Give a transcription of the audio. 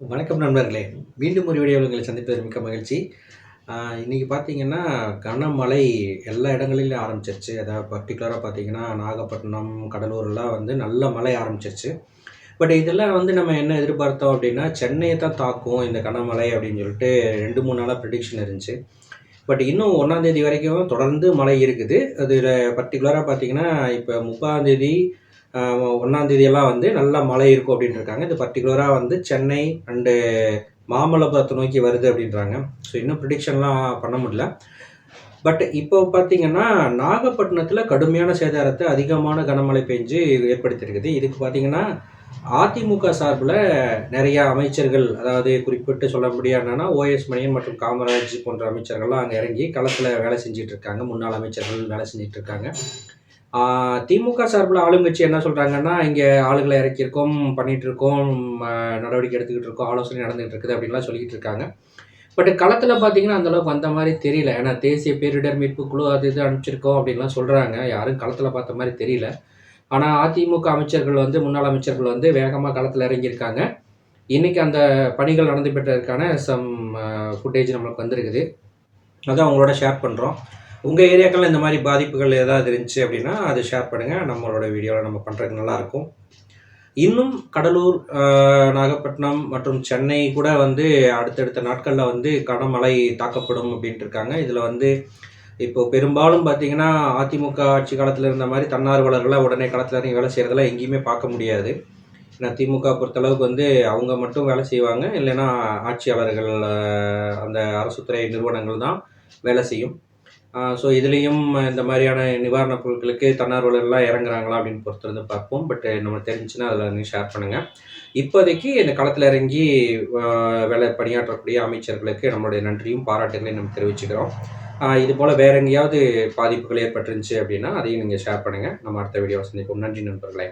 வணக்கம் நண்பர்களே. மீண்டும் ஒரு வீடியோவில் உங்களை சந்திப்பது மிக்க மகிழ்ச்சி. இன்றைக்கி பார்த்தீங்கன்னா கனமழை எல்லா இடங்களிலும் ஆரம்பிச்சிருச்சு. அதாவது பர்டிகுலராக பார்த்தீங்கன்னா நாகப்பட்டினம் கடலூர்லாம் வந்து நல்ல மழை ஆரம்பிச்சிருச்சு. பட் இதெல்லாம் வந்து நம்ம என்ன எதிர்பார்த்தோம் அப்படின்னா சென்னையை தான் தாக்கும் இந்த கனமழை அப்படின்னு சொல்லிட்டு ரெண்டு மூணு நாளாக ப்ரிடிக்ஷன் இருந்துச்சு. பட் இன்னும் ஒன்றாந்தேதி வரைக்கும் தொடர்ந்து மழை இருக்குது. அதில் பர்டிகுலராக பார்த்தீங்கன்னா இப்போ முப்பதாம் ஒன்றாந்தேதியெல்லாம் வந்து நல்ல மழை இருக்கும் அப்படின்னு இருக்காங்க இது பர்டிகுலராக வந்து சென்னை அண்டு மாமல்லபுரத்தை நோக்கி வருது அப்படின்றாங்க. ஸோ இன்னும் ப்ரிடிக்ஷன்லாம் பண்ண முடியல. பட் இப்போ பார்த்தீங்கன்னா நாகப்பட்டினத்தில் கடுமையான சேதாரத்தை அதிகமான கனமழை பெஞ்சு ஏற்படுத்தியிருக்குது இதுக்கு பார்த்தீங்கன்னா அதிமுக சார்பில் நிறையா அமைச்சர்கள் அதாவது குறிப்பிட்டு சொல்ல முடியாதுன்னா ஓஎஸ் மணியன் மற்றும் காமராஜ் போன்ற அமைச்சர்கள்லாம் அங்கே இறங்கி களத்தில் வேலை செஞ்சிட்ருக்காங்க. முன்னாள் அமைச்சர்கள் வேலை செஞ்சிட்ருக்காங்க. திமுக சார்பில் ஆளுங்கட்சி என்ன சொல்கிறாங்கன்னா இங்கே ஆளுகளை இறக்கியிருக்கோம் பண்ணிகிட்ருக்கோம் இருக்கோம் நடவடிக்கை எடுத்துக்கிட்டு இருக்கோம் ஆலோசனை நடந்துகிட்டு இருக்குது அப்படின்லாம் சொல்லிக்கிட்டு இருக்காங்க. பட் களத்தில் பார்த்தீங்கன்னா அந்தளவுக்கு வந்த மாதிரி தெரியல. ஏன்னா தேசிய பேரிடர் மீட்பு குழு அது இது அனுப்பிச்சிருக்கோம் அப்படின்லாம் சொல்கிறாங்க யாரும் களத்தில் பார்த்த மாதிரி தெரியல. ஆனால் அதிமுக அமைச்சர்கள் வந்து முன்னாள் அமைச்சர்கள் வந்து வேகமாக களத்தில் இறங்கியிருக்காங்க. இன்றைக்கி அந்த பணிகள் நடந்து பெற்றதற்கான சம் ஃபுட்டேஜ் நம்மளுக்கு வந்திருக்குது. அதை அவங்களோட ஷேர் பண்ணுறோம் உங்கள் ஏரியாக்களில் இந்த மாதிரி பாதிப்புகள் ஏதாவது இருந்துச்சு அப்படின்னா அது ஷேர் பண்ணுங்கள் நம்மளோட வீடியோவில் நம்ம பண்ணுறதுக்கு நல்லாயிருக்கும் இன்னும் கடலூர் நாகப்பட்டினம் மற்றும் சென்னை கூட வந்து அடுத்தடுத்த நாட்களில் வந்து கனமழை தாக்கப்படும் அப்படின்ட்டு இருக்காங்க. இதில் வந்து இப்போது பெரும்பாலும் பார்த்தீங்கன்னா அதிமுக ஆட்சி காலத்தில் இருந்த மாதிரி தன்னார்வலர்களை உடனே களத்தில் இறங்கி வேலை செய்கிறதெல்லாம் எங்கேயுமே பார்க்க முடியாது. ஏன்னா திமுக பொறுத்தளவுக்கு வந்து அவங்க மட்டும் வேலை செய்வாங்க. இல்லைன்னா ஆட்சியாளர்கள் அந்த அரசுத்துறை நிறுவனங்கள் தான் வேலை செய்யும். ஸோ இதுலேயும் இந்த மாதிரியான நிவாரணப் பொருட்களுக்கு தன்னார்வலர்கள்லாம் இறங்குறாங்களா அப்படின்னு பொறுத்திருந்து பார்ப்போம். பட் eh, நமக்கு தெரிஞ்சுன்னா அதில் நீங்கள் ஷேர் பண்ணுங்கள் இப்போதைக்கு இந்த களத்தில் இறங்கி வேலை பணியாற்றக்கூடிய அமைச்சர்களுக்கு நம்மளுடைய நன்றியும் பாராட்டுகளையும் நம்ம தெரிவிச்சுக்கிறோம். இது போல் வேற எங்கேயாவது பாதிப்புகள் ஏற்பட்டுருந்துச்சு அப்படின்னா அதையும் நீங்கள் ஷேர் பண்ணுங்கள் நம்ம அடுத்த வீடியோவை சந்திப்போம். நன்றி நண்பர்களே.